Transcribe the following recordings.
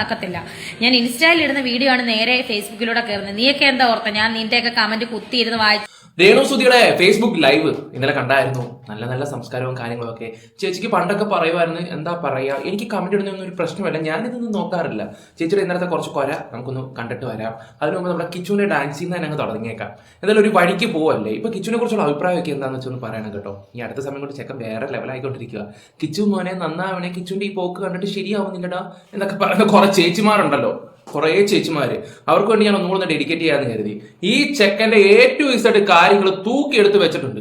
ആക്കത്തില്ല. ഞാൻ ഇൻസ്റ്റയിൽ ഇടുന്ന വീഡിയോ ആണ് നേരെ ഫേസ്ബുക്കിലൂടെ കയറുന്നത് നീയൊക്കെ എന്താ ഓർത്ത? ഞാൻ നിന്റെയൊക്കെ കമന്റ് കുത്തിയിരുന്ന് വായിച്ചു രേണു സുധിയുടെ ഫേസ്ബുക്ക് ലൈവ് ഇന്നലെ കണ്ടായിരുന്നു. നല്ല നല്ല സംസ്കാരവും കാര്യങ്ങളും ഒക്കെ ചേച്ചിക്ക് പണ്ടൊക്കെ പറയുമായിരുന്നു എന്താ പറയാ? എനിക്ക് കമന്റ് ഇടുന്നൊന്നും ഒരു പ്രശ്നമല്ല. ഞാനിതൊന്നും നോക്കാറില്ല. ചേച്ചിയുടെ ഇന്നലത്തെ കുറച്ച് കൊര നമുക്കൊന്ന് കണ്ടിട്ട് വരാം. അതിന് മുമ്പ് നമ്മുടെ കിച്ചുവിന്റെ ഡാൻസിൽ നിന്ന് അങ്ങ് തുടങ്ങിയേക്കാം. എന്തായാലും ഒരു വഴിക്ക് പോവല്ലേ? ഇപ്പൊ കിച്ചുവിനെ കുറിച്ചുള്ള അഭിപ്രായമൊക്കെ എന്താണെന്ന് വെച്ചൊന്ന് പറയണം കേട്ടോ. ഈ അടുത്ത സമയം കൊണ്ട് ചെക്കൻ വേറെ ലെവലായിക്കൊണ്ടിരിക്കുക കിച്ചു മോനെ നന്നാവണേ. കിച്ചുവിന്റെ ഈ പോക്ക് കണ്ടിട്ട് ശരിയാവുന്നില്ലടാ എന്നൊക്കെ പറയുന്ന കുറെ ചേച്ചിമാരുണ്ടല്ലോ. കുറേ ചേച്ചിമാര്. അവർക്ക് വേണ്ടി ഞാൻ ഒന്നുകൂടെ ഡെഡിക്കേറ്റ് ചെയ്യാന്ന് കരുതി. ഈ ചെക്കന്റെ എ ടു ഇസഡ് കാര്യങ്ങൾ തൂക്കിയെടുത്ത് വെച്ചിട്ടുണ്ട്.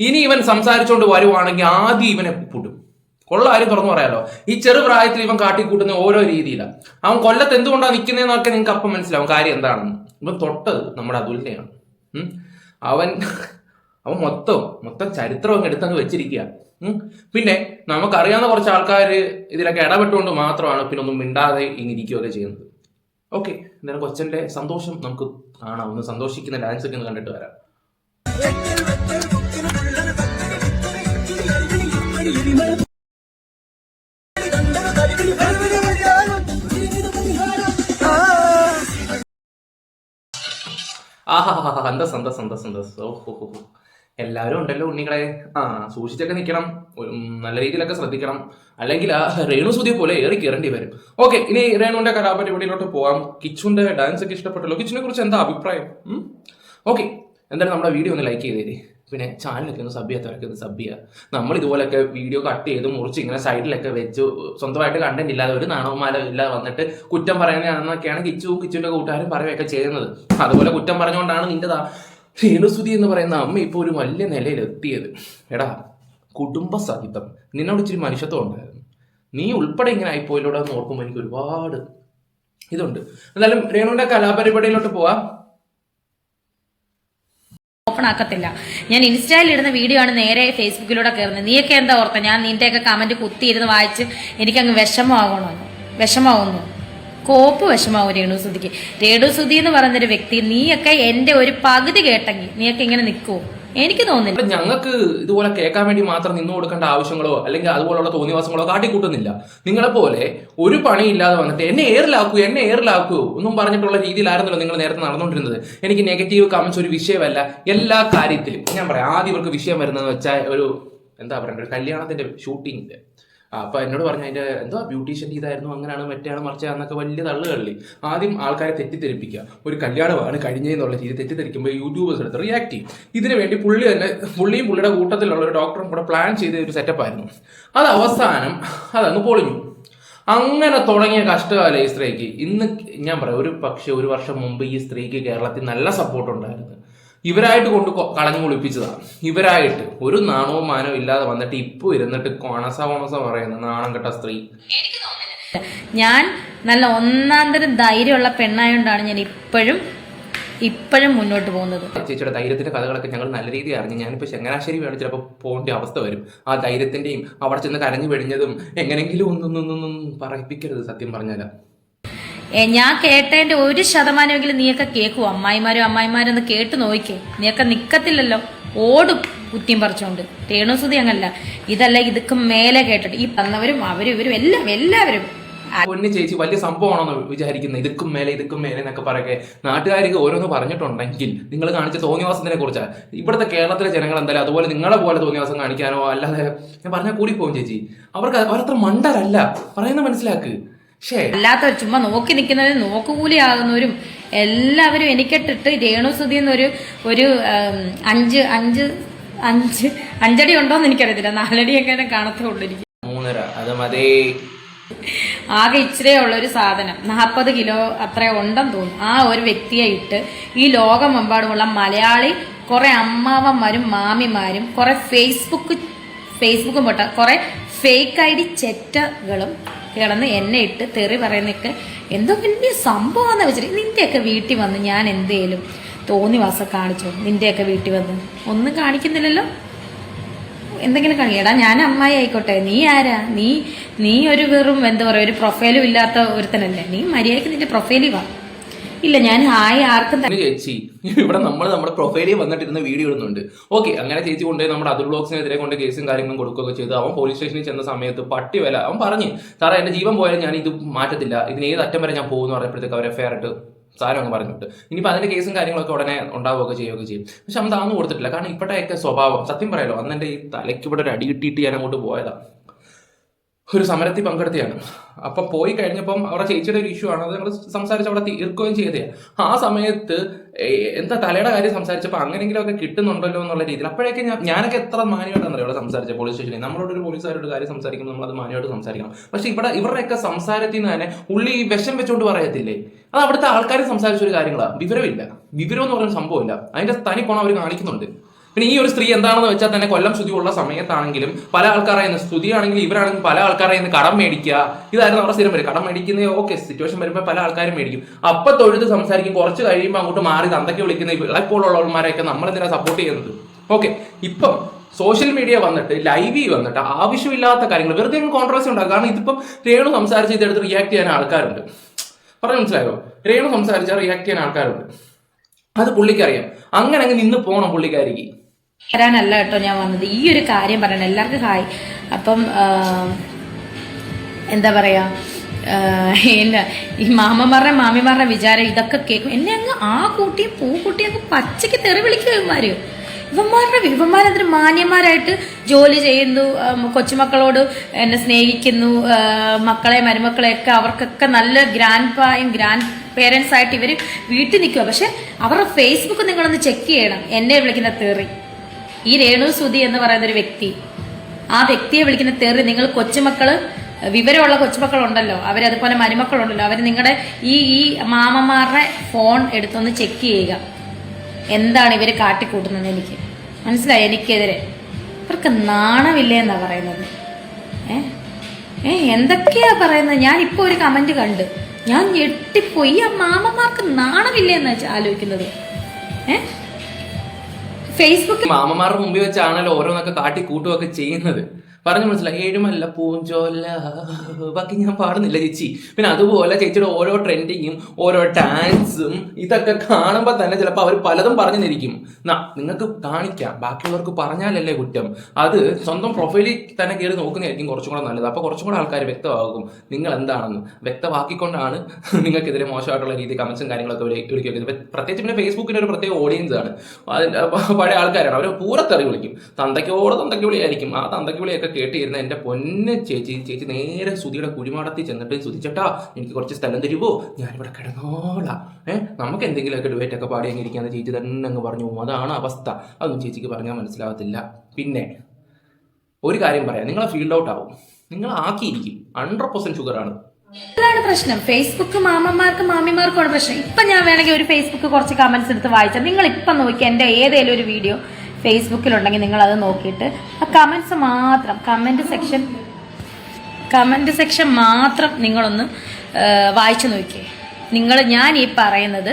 ഇനി ഇവൻ സംസാരിച്ചുകൊണ്ട് വരുവാണെങ്കിൽ ആദ്യം ഇവനെ പൂട്ടും കൊള്ള ആരും തുറന്നു പറയാലോ. ഈ ചെറു പ്രായത്തിൽ ഇവൻ കാട്ടിക്കൂട്ടുന്ന ഓരോ രീതിയിലാണ് അവൻ കൊല്ലത്ത് എന്തുകൊണ്ടാണ് നിൽക്കുന്നതെന്നൊക്കെ നിങ്ങൾക്ക് അപ്പം മനസ്സിലാവും. കാര്യം എന്താണെന്ന്. ഇവൻ തൊട്ടത് നമ്മുടെ അതുലിനെയാണ് അവൻ അവൻ മൊത്തം മൊത്തം ചരിത്രം എടുത്തങ്ങ് വെച്ചിരിക്കുക പിന്നെ നമുക്കറിയാവുന്ന കുറച്ച് ആൾക്കാർ ഇതിലൊക്കെ ഇടപെട്ടുകൊണ്ട് മാത്രമാണ് പിന്നെ ഒന്നും മിണ്ടാതെ ഇങ്ങിരിക്കുകയൊക്കെ ചെയ്യുന്നത്. ഓക്കെ എന്തായാലും കൊച്ചന്റെ സന്തോഷം നമുക്ക് കാണാം. ഒന്ന് സന്തോഷിക്കുന്ന ഡാൻസ് ഒക്കെ ഒന്ന് കണ്ടിട്ട് വരാം. ആഹാ സന്തോഷം സന്തോഷം സന്തോഷം? ഓ ഹോ ഹോ. എല്ലാവരും ഉണ്ടല്ലോ ഉണ്ണികളെ. ആ സൂക്ഷിച്ചൊക്കെ നിൽക്കണം നല്ല രീതിയിലൊക്കെ ശ്രദ്ധിക്കണം. അല്ലെങ്കിൽ ആ രേണു സുതി പോലെ ഏറി കയറേണ്ടി വരും. ഓക്കെ ഇനി രേണുവിന്റെ കലാപരിപാടിയിലോട്ട് പോവാം? കിച്ചുന്റെ ഡാൻസ് ഒക്കെ ഇഷ്ടപ്പെട്ടല്ലോ കിച്ചിനെ കുറിച്ച് എന്താ അഭിപ്രായം? ഓക്കെ എന്തായാലും നമ്മുടെ വീഡിയോ ഒന്ന് ലൈക്ക് ചെയ്തേര്. പിന്നെ ചാനലൊക്കെ ഒന്ന് സബ് ചെയ്യാത്തവരൊക്കെ ഒന്ന് സബ് ചെയ്യുക നമ്മൾ ഇതുപോലൊക്കെ വീഡിയോ കട്ട് ചെയ്ത് മുറിച്ച് ഇങ്ങനെ സൈഡിലൊക്കെ വെച്ച് സ്വന്തമായിട്ട് കണ്ടന്റ് ഇല്ലാതെ ഒരു നാണവന്മാരോ ഇല്ലാതെ വന്നിട്ട് കുറ്റം പറയുന്നതാണെന്നൊക്കെയാണ് കിച്ചു കിച്ചുവിന്റെ കൂട്ടുകാരും പറയുകയൊക്കെ ചെയ്യുന്നത്. അതുപോലെ കുറ്റം പറഞ്ഞുകൊണ്ടാണ് നിന്റെ രേണുസുതി എന്ന് പറയുന്ന അമ്മ ഇപ്പോൾ ഒരു വലിയ നിലയിലെത്തിയത്. എടാ കുടുംബസഹിതം. നിന്നോട് ഇച്ചിരി മനുഷ്യത്വം ഉണ്ടായിരുന്നു. നീ ഉൾപ്പെടെ ഇങ്ങനെ ആയിപ്പോയിലൂടെ എന്ന് ഓർക്കുമ്പോൾ എനിക്ക് ഒരുപാട് ഇതുണ്ട്. എന്നാലും രേണുവിന്റെ കലാപരിപാടിയിലോട്ട് പോവാം. ഓപ്പൺ ആക്കത്തില്ല. ഞാൻ ഇൻസ്റ്റയിൽ ഇടുന്ന വീഡിയോ ആണ് നേരെ ഫേസ്ബുക്കിലൂടെ കയറുന്നത്. നീയൊക്കെ എന്താ ഓർത്ത? ഞാൻ നിന്റെയൊക്കെ കമന്റ് കുത്തിയിരുന്ന് വായിച്ച് എനിക്കങ്ങ് വിഷമമാകണമെന്ന് വിഷമാവുന്നു കോപ്പ് വിഷമാവും രേണുസുതിക്ക്. രേണുസുതി എന്ന് പറയുന്നൊരു വ്യക്തി നീയൊക്കെ എന്റെ ഒരു പകുതി കേട്ടെങ്കിൽ നീയൊക്കെ ഇങ്ങനെ നിക്കുവോ എനിക്ക് തോന്നുന്നില്ല. ഞങ്ങൾക്ക് ഇതുപോലെ കേൾക്കാൻ വേണ്ടി മാത്രം നിന്നു കൊടുക്കേണ്ട ആവശ്യങ്ങളോ അല്ലെങ്കിൽ അതുപോലുള്ള തോന്നിവാസങ്ങളോ കാട്ടിക്കൂട്ടുന്നില്ല. നിങ്ങളെ പോലെ ഒരു പണി ഇല്ലാതെ വന്നിട്ട് എന്നെ ഏറിലാക്കൂ എന്നെ ഏറിലാക്കൂ ഒന്നും പറഞ്ഞിട്ടുള്ള രീതിയിലായിരുന്നല്ലോ നിങ്ങൾ നേരത്തെ നടന്നുകൊണ്ടിരുന്നത്. എനിക്ക് നെഗറ്റീവ് കമന്റ്സ് ഒരു വിഷയമല്ല എല്ലാ കാര്യത്തിലും. ഞാൻ പറയാം ആദ്യം ഇവർക്ക് വിഷയം വരുന്നതെന്ന് വെച്ചാൽ ഒരു എന്താ പറയണ്ട ഒരു കല്യാണത്തിന്റെ ഷൂട്ടിങ്ങിന്റെ അപ്പൊ എന്നോട് പറഞ്ഞു അതിന്റെ എന്തോ ബ്യൂട്ടീഷ്യൻ ഇതായിരുന്നു അങ്ങനെയാണ് മറ്റാണ് മറിച്ചാന്നൊക്കെ വലിയ തള്ളു കള്ളി ആദ്യം ആൾക്കാരെ തെറ്റിദ്ധരിപ്പിക്കുക. ഒരു കല്യാണമാണ് കഴിഞ്ഞതെന്നുള്ള രീതി തെറ്റിദ്ധരിക്കുമ്പോൾ യൂട്യൂബേഴ്സ് എടുത്ത് റിയാക്ട് ചെയ്യും. ഇതിനു വേണ്ടി പുള്ളി തന്നെ പുള്ളിയും പുള്ളിയുടെ കൂട്ടത്തിലുള്ള ഒരു ഡോക്ടറും കൂടെ പ്ലാൻ ചെയ്ത ഒരു സെറ്റപ്പ് ആയിരുന്നു. അത് അവസാനം അതങ്ങ് പൊളിഞ്ഞു. അങ്ങനെ തുടങ്ങിയ കഷ്ടകാല ഈ സ്ത്രീക്ക്. ഇന്ന് ഞാൻ പറയാം ഒരു പക്ഷെ ഒരു വർഷം മുമ്പ് ഈ സ്ത്രീക്ക് കേരളത്തിൽ നല്ല സപ്പോർട്ട് ഉണ്ടായിരുന്നു. ഇവരായിട്ട് കൊണ്ട് കളഞ്ഞു കുളിപ്പിച്ചതാണ് ഇവരായിട്ട് ഒരു നാണവും മാനവും ഇല്ലാതെ വന്നിട്ട് ഇപ്പൊ ഇരുന്നിട്ട് കൊണസ കൊണസ പറയുന്ന നാണം കെട്ട സ്ത്രീ. ഞാൻ നല്ല ഒന്നാം തരം ധൈര്യമുള്ള പെണ്ണായോണ്ടാണ് ഞാൻ ഇപ്പോഴും ഇപ്പോഴും മുന്നോട്ട് പോകുന്നത്. ചേച്ചിയുടെ ധൈര്യത്തിന്റെ കഥകളൊക്കെ ഞങ്ങൾ നല്ല രീതിയിൽ അറിഞ്ഞു ഞാനിപ്പോൾ ചങ്ങനാശ്ശേരി വേണം ചിലപ്പോൾ പോകേണ്ട അവസ്ഥ വരും. ആ ധൈര്യത്തിന്റെയും അവിടെ ചെന്ന് കരഞ്ഞു പെടിഞ്ഞതും എങ്ങനെങ്കിലും ഒന്നൊന്നൊന്നും പറയിപ്പിക്കരുത് സത്യം പറഞ്ഞാൽ. ഏ, ഞാൻ കേട്ടതിന്റെ ഒരു ശതമാനമെങ്കിലും നീയൊക്കെ കേൾക്കുവോ അമ്മായിമാരും അമ്മായിമാരും ഒന്ന് കേട്ട് നോക്കിക്കേ നീയൊക്കെ നിക്കത്തില്ലല്ലോ. ഓടും കുത്തിയും പറിച്ചോണ്ട്. രേണുസുതി അങ്ങല്ല ഇതല്ല ഇതൊക്കെ മേലെ കേട്ടിട്ട്. ഈ പറഞ്ഞവരും അവരും ഇവരും എല്ലാം എല്ലാവരും. പൊന്നു ചേച്ചി വലിയ സംഭവമാണെന്ന് വിചാരിക്കുന്നത് ഇതുക്കും മേലെ ഇതുക്കും മേലെ എന്നൊക്കെ പറയൊക്കെ നാട്ടുകാർക്ക് ഓരോന്ന് പറഞ്ഞിട്ടുണ്ടെങ്കിൽ നിങ്ങൾ കാണിച്ച തോന്നിവാസത്തിനെ കുറിച്ചാണ് ഇവിടുത്തെ കേരളത്തിലെ ജനങ്ങൾ എന്തായാലും അതുപോലെ നിങ്ങളെ പോലെ തോന്നിവാസം കാണിക്കാനോ അല്ലാതെ ഞാൻ പറഞ്ഞാൽ കൂടി പോകും ചേച്ചി. അവർക്ക് അവരത്ര മണ്ടരല്ല. പറയുന്ന മനസ്സിലാക്ക്. ഷേ അല്ലാത്തവർ ചുമ്മാ നോക്കി നിൽക്കുന്നവരും നോക്കുകൂലി ആകുന്നവരും എല്ലാവരും എനിക്കിട്ടിട്ട് രേണുസുതി എന്നൊരു ഒരു അഞ്ച് അഞ്ച് അഞ്ച് അഞ്ചടി ഉണ്ടോന്ന് എനിക്കറിയത്തില്ല. നാലടി എങ്ങനെ കാണത്തേ ഉള്ളൂ എനിക്ക് മൂന്നര. അത് മതേ. ആകെ ഇച്ചിരേ ഉള്ള ഒരു സാധനം. നാൽപ്പത് കിലോ അത്ര ഉണ്ടെന്ന് തോന്നും ആ ഒരു വ്യക്തിയെ ഇട്ട് ഈ ലോകമെമ്പാടുമുള്ള മലയാളി കുറെ അമ്മാവന്മാരും മാമിമാരും കുറെ ഫേസ്ബുക്ക് ഫേസ്ബുക്കും പൊട്ട കുറെ ഫേക്ക് ഐ ഡി ചെറ്റകളും കിടന്ന് എന്നെ ഇട്ട് തെറി പറയുന്നൊക്കെ എന്തോ വലിയ സംഭവമാണെന്ന് വെച്ചിട്ട് നിന്റെയൊക്കെ വീട്ടിൽ വന്ന് ഞാൻ എന്തേലും തോന്നിവാസം കാണിച്ചോ? നിന്റെയൊക്കെ വീട്ടിൽ വന്ന്. ഒന്നും കാണിക്കുന്നില്ലല്ലോ? എന്തെങ്കിലും കാണി എടാ ഞാൻ അമ്മായി ആയിക്കോട്ടെ. നീ ആരാ? നീ നീ ഒരു വെറും എന്താ പറയാ ഒരു പ്രൊഫൈലും ഇല്ലാത്ത ഒരുത്തനല്ലേ? നീ മര്യാദയ്ക്ക് നിന്റെ പ്രൊഫൈലിൽ വാ. ഇല്ല ഞാൻ ഹായ് ആർക്കും ചേച്ചി. ഇവിടെ നമ്മൾ നമ്മുടെ പ്രൊഫൈലിൽ വന്നിട്ടിരുന്ന വീഡിയോ ഇടുന്നുണ്ട്. ഓക്കെ അങ്ങനെ ചേച്ചി കൊണ്ടുപോയി നമ്മുടെ അതിർ ബ്ലോഗ്സിനെതിരെ കൊണ്ട് കേസും കാര്യങ്ങളും കൊടുക്കുകയൊക്കെ ചെയ്തു. അവൻ പോലീസ് സ്റ്റേഷനിൽ ചെന്ന സമയത്ത് പട്ടി വില അവൻ പറഞ്ഞു സാറേ എന്റെ ജീവൻ പോയാലും ഞാൻ ഇത് മാറ്റത്തില്ല. ഇതിന് ഏത് അറ്റം വരെ ഞാൻ പോകുന്നു പറഞ്ഞപ്പോഴത്തേക്ക് അവർ എഫ്ഐആർ ഇട്ട് സാരം അങ്ങ് പറഞ്ഞിട്ട്. ഇനിയിപ്പോൾ അതിന്റെ കേസും കാര്യങ്ങളൊക്കെ ഉടനെ ഉണ്ടാവുകയൊക്കെ ചെയ്യുകയൊക്കെ ചെയ്യും. പക്ഷെ അവൻ താന്നു കൊടുത്തിട്ടില്ല കാരണം ഇപ്പോഴത്തെയൊക്കെ സ്വഭാവം സത്യം പറയാലോ അന്ന് എന്റെ ഈ തലയ്ക്ക് ഇവിടെ ഒരു അടി കിട്ടിയിട്ട് ഞാൻ അങ്ങോട്ട് പോയതാ. ഒരു സമരത്തിൽ പങ്കെടുത്തതാണ് അപ്പം പോയി കഴിഞ്ഞപ്പം അവിടെ ചേച്ചിയുടെ ഒരു ഇഷ്യൂ ആണ്. അത് ഞങ്ങൾ സംസാരിച്ച് അവിടെ തീർക്കുകയും ചെയ്തതാണ് ആ സമയത്ത് എന്താ തലയുടെ കാര്യം സംസാരിച്ചപ്പോൾ അങ്ങനെയെങ്കിലും ഒക്കെ കിട്ടുന്നുണ്ടല്ലോ എന്നുള്ള രീതിയിൽ അപ്പോഴേക്ക് ഞാൻ ഞാനൊക്കെ എത്ര മാന്യമായിട്ടാണ് ഇവിടെ സംസാരിച്ച പോലീസ് സ്റ്റേഷനിൽ നമ്മളോട് ഒരു പോലീസുകാരോട് കാര്യം സംസാരിക്കുമ്പോൾ നമ്മൾ അത് മാന്യമായിട്ട് സംസാരിക്കണം. പക്ഷേ ഇവിടെ ഇവരുടെയൊക്കെ സംസാരത്തിൽ നിന്ന് തന്നെ ഉള്ളി വിഷം വെച്ചുകൊണ്ട് പറയത്തില്ലേ? അത് അവിടുത്തെ ആൾക്കാർ സംസാരിച്ച ഒരു കാര്യങ്ങളാണ് വിവരമില്ല. വിവരം എന്ന് പറയുന്ന സംഭവമില്ല. അതിന്റെ തനി കോണം അവർ കാണിക്കുന്നുണ്ട്. പിന്നെ ഈ ഒരു സ്ത്രീ എന്താണെന്ന് വെച്ചാൽ തന്നെ കൊല്ലം സ്തുതി ഉള്ള സമയത്താണെങ്കിലും പല ആൾക്കാരായി സ്തുതിയാണെങ്കിലും ഇവരാണെങ്കിലും പല ആൾക്കാരായി കടം മേടിക്കുക. ഇതായിരുന്നു അവരുടെ സ്ഥിരം വരും കടം മേടിക്കുന്ന ഓക്കെ സിറ്റുവേഷൻ വരുമ്പോൾ പല ആൾക്കാരും മേടിക്കും. അപ്പൊ തൊഴുത് സംസാരിക്കും. കുറച്ച് കഴിയുമ്പോൾ അങ്ങോട്ട് മാറി തന്തയ്ക്ക് വിളിക്കുന്ന ഈ നമ്മൾ നമ്മളെന്തിനാ സപ്പോർട്ട് ചെയ്യുന്നത്? ഓക്കെ ഇപ്പം സോഷ്യൽ മീഡിയ വന്നിട്ട് ലൈവ് വന്നിട്ട് ആവശ്യമില്ലാത്ത കാര്യങ്ങൾ വെറുതെ കോൺട്രവേഴ്സി ഉണ്ടാകും കാരണം ഇതിപ്പം രേണു സംസാരിച്ച് ഇതെടുത്ത് റിയാക്ട് ചെയ്യാൻ ആൾക്കാരുണ്ട്. പറഞ്ഞു മനസ്സിലായോ? രേണു സംസാരിച്ചാൽ റിയാക്ട് ചെയ്യാൻ ആൾക്കാരുണ്ട്. അത് പുള്ളിക്കറിയാം. അങ്ങനെ അങ്ങ് നിന്ന് പോകണം പുള്ളിക്കാരിക്ക്. വരാനല്ല കേട്ടോ ഞാൻ വന്നത്. ഈ ഒരു കാര്യം പറയണം. എല്ലാവർക്കും ഹായ്. അപ്പം എന്താ പറയാ ആ, എന്നെ ഈ മാമന്മാരുടെ മാമിമാരുടെ വിചാരം ഇതൊക്കെ കേൾക്കും. എന്നെ അങ്ങ് ആ കൂട്ടിയും പൂ കൂട്ടിയും അങ്ങ് പച്ചയ്ക്ക് തെറി വിളിക്കുക ഇവന്മാര്. ഇവന്മാരുടെ ഇവന്മാരെന്തൊരു മാന്യന്മാരായിട്ട് ജോലി ചെയ്യുന്നു കൊച്ചുമക്കളോട് എന്നെ സ്നേഹിക്കുന്നു മക്കളെ മരുമക്കളെയൊക്കെ അവർക്കൊക്കെ നല്ല ഗ്രാൻഡ് പായും ഗ്രാൻഡ് പേരൻസ് ആയിട്ട് ഇവർ വീട്ടിൽ നിൽക്കുക പക്ഷെ അവരുടെ ഫേസ്ബുക്ക് നിങ്ങളൊന്ന് ചെക്ക് ചെയ്യണം. എന്നെ വിളിക്കുന്ന തെറി. ഈ രേണു സുധി എന്ന് പറയുന്ന ഒരു വ്യക്തി ആ വ്യക്തിയെ വിളിക്കുന്ന തെറി നിങ്ങൾ കൊച്ചുമക്കൾ വിവരമുള്ള കൊച്ചുമക്കളുണ്ടല്ലോ അവരതുപോലെ മരുമക്കളുണ്ടല്ലോ അവർ നിങ്ങളുടെ ഈ ഈ മാമന്മാരുടെ ഫോൺ എടുത്തൊന്ന് ചെക്ക് ചെയ്യുക. എന്താണ് ഇവർ കാട്ടിക്കൂട്ടുന്നത് എനിക്ക്? മനസ്സിലായി? എനിക്കെതിരെ. ഇവർക്ക് നാണമില്ല എന്നാ പറയുന്നത്. ഏ? ഏ എന്തൊക്കെയാ പറയുന്നത്? ഞാൻ ഇപ്പൊ ഒരു കമന്റ് കണ്ട്. ഞാൻ ഞെട്ടിപ്പോയി. ആ മാമന്മാർക്ക് നാണമില്ല എന്നാ ആലോചിക്കുന്നത്? ഏ? ഫേസ്ബുക്ക് മാമമാരുടെ മുമ്പിൽ വെച്ചാണല്ലോ ഓരോന്നൊക്കെ കാട്ടി കൂട്ടുകയൊക്കെ ചെയ്യുന്നത്. പറഞ്ഞു മനസ്സിലായി. ഏഴുമല്ല പൂഞ്ചോല ബാക്കി ഞാൻ പാടുന്നില്ല ചേച്ചി. പിന്നെ അതുപോലെ ചേച്ചിയുടെ ഓരോ ട്രെൻഡിങ്ങും ഓരോ ഡാൻസും ഇതൊക്കെ കാണുമ്പോൾ തന്നെ ചിലപ്പോൾ അവർ പലതും പറഞ്ഞു തന്നിരിക്കും നിങ്ങൾക്ക് കാണിക്കാം. ബാക്കിയുള്ളവർക്ക് പറഞ്ഞാലല്ലേ കുറ്റം. അത് സ്വന്തം പ്രൊഫൈലിൽ തന്നെ കയറി നോക്കുന്നതായിരിക്കും കുറച്ചും കൂടെ നല്ലത്. അപ്പോൾ കുറച്ചും കൂടെ ആൾക്കാർ വ്യക്തമാകും. നിങ്ങൾ എന്താണെന്ന് വ്യക്തമാക്കിക്കൊണ്ടാണ് നിങ്ങൾക്കെതിരെ മോശമായിട്ടുള്ള രീതി കമൻസും കാര്യങ്ങളൊക്കെ വിളിക്കുന്നത്. പ്രത്യേകിച്ച് പിന്നെ ഫേസ്ബുക്കിന്റെ ഒരു പ്രത്യേക ഓഡിയൻസ് ആണ്. പഴയ ആൾക്കാരാണ്. അവർ പൂരത്തെറി വിളിക്കും. തന്തയ്ക്കോട് തന്തയ്ക്ക് വിളിയായിരിക്കും. ആ തന്തയ്ക്ക് വിളിയൊക്കെ കേട്ടിരുന്ന എന്റെ പൊന്നെ ചേച്ചി ചേച്ചി നേരെ സുധിയുടെ കുഴിമാടത്തിൽ ചെന്നിട്ട് സുധിച്ചേട്ടാ എനിക്ക് കുറച്ച് സ്ഥലം തരുമോ ഞാനിവിടെ കിടന്നോളാം. ഏഹ് നമുക്ക് എന്തെങ്കിലുമൊക്കെ ഡുവേറ്റൊക്കെ പാടി ഇരിക്കാന്ന് ചേച്ചി തന്നെ അങ്ങ് പറഞ്ഞു അതാണ് അവസ്ഥ. അതൊന്നും ചേച്ചിക്ക് പറഞ്ഞാൽ മനസ്സിലാവത്തില്ല. പിന്നെ ഒരു കാര്യം പറയാം. നിങ്ങളെ ഫീൽഡ് ഔട്ട് ആവും. നിങ്ങൾ ആക്കിയിരിക്കും. ഹൺഡ്രഡ് പെർസെന്റ് ഷുഗറാണ് ാണ് പ്രശ്നം. ഫേസ്ബുക്ക് മാമന്മാർക്കും മാമിമാർക്കുമാണ് പ്രശ്നം. ഇപ്പൊ ഞാൻ വേണമെങ്കിൽ ഒരു ഫേസ്ബുക്ക് കുറച്ച് കമന്റ്സ് എടുത്ത് വായിച്ചാൽ നിങ്ങൾ ഇപ്പൊ നോക്കി എന്റെ ഏതെങ്കിലും ഒരു വീഡിയോ ഫേസ്ബുക്കിലുണ്ടെങ്കിൽ അത് നോക്കിയിട്ട് ആ കമന്റ്സ് മാത്രം കമന്റ് സെക്ഷൻ കമന്റ് സെക്ഷൻ മാത്രം നിങ്ങളൊന്ന് വായിച്ചു നോക്കിയേ. നിങ്ങൾ ഞാൻ ഈ പറയുന്നത്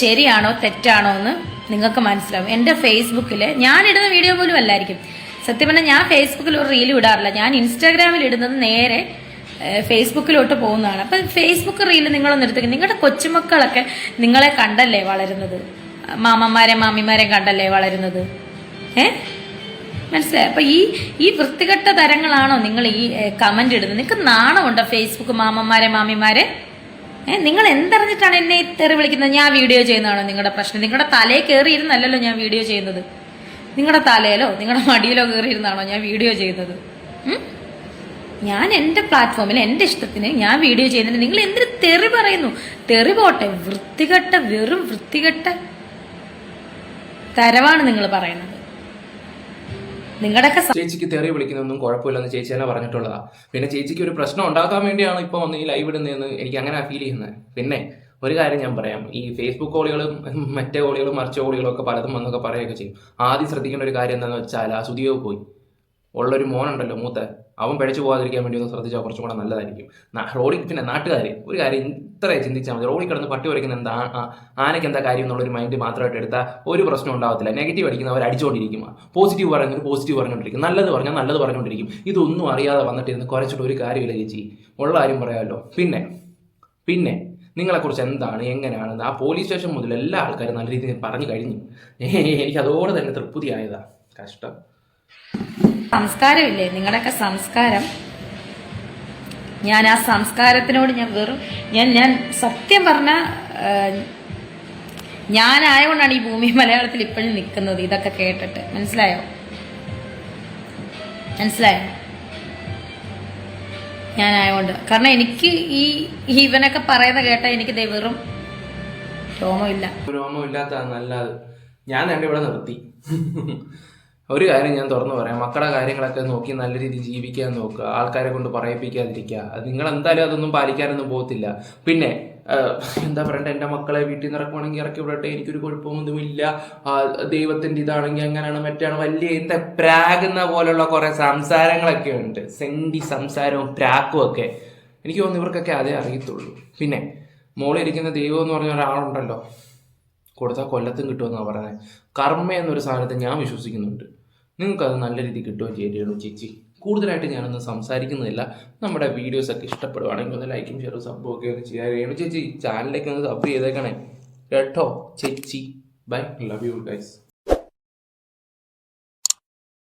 ശരിയാണോ തെറ്റാണോ എന്ന് നിങ്ങൾക്ക് മനസ്സിലാവും. എന്റെ ഫേസ്ബുക്കിൽ ഞാൻ ഇടുന്ന വീഡിയോ പോലും അല്ലായിരിക്കും. സത്യം പറഞ്ഞാൽ ഞാൻ ഫേസ്ബുക്കിൽ ഒരു റീൽ ഇടാറില്ല. ഞാൻ ഇൻസ്റ്റാഗ്രാമിൽ ഇടുന്നത് നേരെ ഫേസ്ബുക്കിലോട്ട് പോകുന്നതാണ്. അപ്പം ഫേസ്ബുക്ക് റീൽ നിങ്ങളൊന്ന് എടുത്തേക്ക്. നിങ്ങളുടെ കൊച്ചുമക്കളൊക്കെ നിങ്ങളെ കണ്ടല്ലേ വളരുന്നത്? മാമന്മാരെ മാമിമാരെ കണ്ടല്ലേ വളരുന്നത്? ഏ? മനസ്സിലായി? അപ്പൊ ഈ ഈ വൃത്തികെട്ട തരങ്ങളാണോ നിങ്ങൾ ഈ കമന്റ് ഇടുന്നത്? നിങ്ങൾക്ക് നാണമുണ്ടോ ഫേസ്ബുക്ക് മാമന്മാരെ മാമിമാരെ? ഏ നിങ്ങൾ എന്തറിഞ്ഞിട്ടാണ് എന്നെ തെറി വിളിക്കുന്നത്? ഞാൻ വീഡിയോ ചെയ്യുന്നതാണോ നിങ്ങളുടെ പ്രശ്നം? നിങ്ങളുടെ തലയിൽ കയറിയിരുന്നല്ലോ ഞാൻ വീഡിയോ ചെയ്യുന്നത്. നിങ്ങളുടെ തലയിലോ നിങ്ങളുടെ മടിയിലോ കയറിയിരുന്നാണോ ഞാൻ വീഡിയോ ചെയ്യുന്നത്? ഞാൻ എന്റെ പ്ലാറ്റ്ഫോമിൽ എന്റെ ഇഷ്ടത്തിന് ഞാൻ വീഡിയോ ചെയ്യുന്നുണ്ട് നിങ്ങൾ എന്തിനു തെറി പറയുന്നു? തെറി പോട്ടെ വൃത്തികെട്ട വെറും വൃത്തികെട്ട തരവാണ് നിങ്ങൾ പറയുന്നത്. നിങ്ങളുടെ ചേച്ചിക്ക് തെറി വിളിക്കുന്നൊന്നും കുഴപ്പമില്ലെന്ന് ചേച്ചി തന്നെ പറഞ്ഞിട്ടുള്ളതാ. പിന്നെ ചേച്ചിക്ക് ഒരു പ്രശ്നം ഉണ്ടാക്കാൻ വേണ്ടിയാണ് ഇപ്പൊ വന്ന് ഈ ലൈവ് ഇടുന്നതെന്ന് എനിക്ക് അങ്ങനെ ഫീൽ ചെയ്യുന്നത്. പിന്നെ ഒരു കാര്യം ഞാൻ പറയാം. ഈ ഫേസ്ബുക്ക് കോളികളും മറ്റേ കോളികളും മറിച്ച കോളികളും ഒക്കെ പലതും വന്നൊക്കെ പറയുകയൊക്കെ ചെയ്യും. ആദ്യം ശ്രദ്ധിക്കേണ്ട ഒരു കാര്യം എന്താണെന്ന് വെച്ചാൽ ആ സുതിയോ പോയി. ഉള്ളൊരു മോനുണ്ടല്ലോ മൂത്ത അവൻ പിഴച്ചു പോകാതിരിക്കാൻ വേണ്ടി ഒന്ന് ശ്രദ്ധിച്ചാൽ കുറച്ചും കൂടെ നല്ലതായിരിക്കും. റോഡിൽ പിന്നെ നാട്ടുകാർ ഒരു കാര്യം ഇത്ര ചിന്തിച്ചാൽ മതി. റോഡിൽ കിടന്ന് പട്ടി വരയ്ക്കുന്ന എന്താ ആനയ്ക്ക് എന്താ കാര്യം എന്നുള്ളൊരു മൈൻഡ് മാത്രമായിട്ട് എടുത്താൽ ഒരു പ്രശ്നം ഉണ്ടാവത്തില്ല. നെഗറ്റീവ് അടിക്കുന്നവർ അടിച്ചുകൊണ്ടിരിക്കും പോസിറ്റീവ് പറഞ്ഞൊരു പോസിറ്റീവ് പറഞ്ഞുകൊണ്ടിരിക്കും നല്ലത് പറഞ്ഞാൽ നല്ലത് പറഞ്ഞുകൊണ്ടിരിക്കും ഇതൊന്നും അറിയാതെ വന്നിട്ടിരുന്ന് കുറച്ചിട്ട് ഒരു കാര്യമില്ല ചേച്ചി. ഉള്ള കാര്യം പറയാമല്ലോ പിന്നെ പിന്നെ നിങ്ങളെക്കുറിച്ച് എന്താണ് എങ്ങനെയാണെന്ന് ആ പോലീസ് സ്റ്റേഷൻ മുതൽ എല്ലാ ആൾക്കാരും നല്ല രീതിയിൽ പറഞ്ഞു കഴിഞ്ഞു. എനിക്ക് അതോടെ തന്നെ തൃപ്തിയായതാ. കഷ്ടം. സംസ്കാരമില്ലേ? നിങ്ങളുടെയൊക്കെ സംസ്കാരം. ഞാൻ ആ സംസ്കാരത്തിനോട് ഞാൻ വെറും ഞാൻ ഞാൻ സത്യം പറഞ്ഞ ഞാനായതുകൊണ്ടാണ് ഈ ഭൂമി മലയാളത്തിൽ ഇപ്പോഴും നിൽക്കുന്നത് ഇതൊക്കെ കേട്ടിട്ട്. മനസ്സിലായോ? മനസ്സിലായോ? ഞാനായതുകൊണ്ട്. കാരണം എനിക്ക് ഈ ഇവനൊക്കെ പറയുന്ന കേട്ടാൽ എനിക്ക് വെറും രോമമില്ല. രോമമില്ലാത്ത നല്ലത് ഞാൻ ഇവിടെ നിർത്തി. ഒരു കാര്യം ഞാൻ തുറന്നു പറയാം. മക്കളുടെ കാര്യങ്ങളൊക്കെ നോക്കി നല്ല രീതിയിൽ ജീവിക്കാൻ നോക്കുക. ആൾക്കാരെ കൊണ്ട് പറയിപ്പിക്കാതിരിക്കുക. നിങ്ങൾ എന്തായാലും അതൊന്നും പാലിക്കാനൊന്നും പോകത്തില്ല. പിന്നെ എന്താ പറയണ്ടേ? എന്റെ മക്കളെ വീട്ടിൽ നിന്ന് ഇറക്കുവാണെങ്കിൽ ഇറക്കി വിടട്ടെ. എനിക്കൊരു കുഴപ്പമൊന്നുമില്ല. ദൈവത്തിന്റെ ഇതാണെങ്കിൽ അങ്ങനെയാണ് മറ്റാണ്. വലിയ എന്താ പ്രാഗുന്ന പോലുള്ള കുറേ സംസാരങ്ങളൊക്കെ ഉണ്ട്. സെൻഡി സംസാരവും പ്രാക്കും ഒക്കെ. എനിക്ക് തോന്നുന്നു ഇവർക്കൊക്കെ അതേ അറിയത്തുള്ളൂ. പിന്നെ മോളിരിക്കുന്ന ദൈവം എന്ന് പറഞ്ഞ ഒരാളുണ്ടല്ലോ. കൊടുത്താൽ കൊല്ലത്തും കിട്ടുമെന്നാണ് പറയുന്നത്. കർമ്മ എന്നൊരു സാധനത്തെ ഞാൻ വിശ്വസിക്കുന്നുണ്ട്. നിങ്ങൾക്ക് അത് നല്ല രീതിയിൽ കിട്ടുകയും ചെയ്യണം ചേച്ചി. കൂടുതലായിട്ട് ഞാനൊന്നും സംസാരിക്കുന്നില്ല നമ്മുടെ വീഡിയോസ് ഒക്കെ ഇഷ്ടപ്പെടുവാണെങ്കിൽ ഒന്ന് ലൈക്കും ഷെയറും സബ്ബും ഒക്കെ ഒന്ന് ചെയ്യാൻ ചേച്ചി ചാനലിലേക്ക് ഒന്ന് സബ് ചെയ്തേക്കണേ. കേട്ടോ ചേച്ചി. ബൈ. Love you guys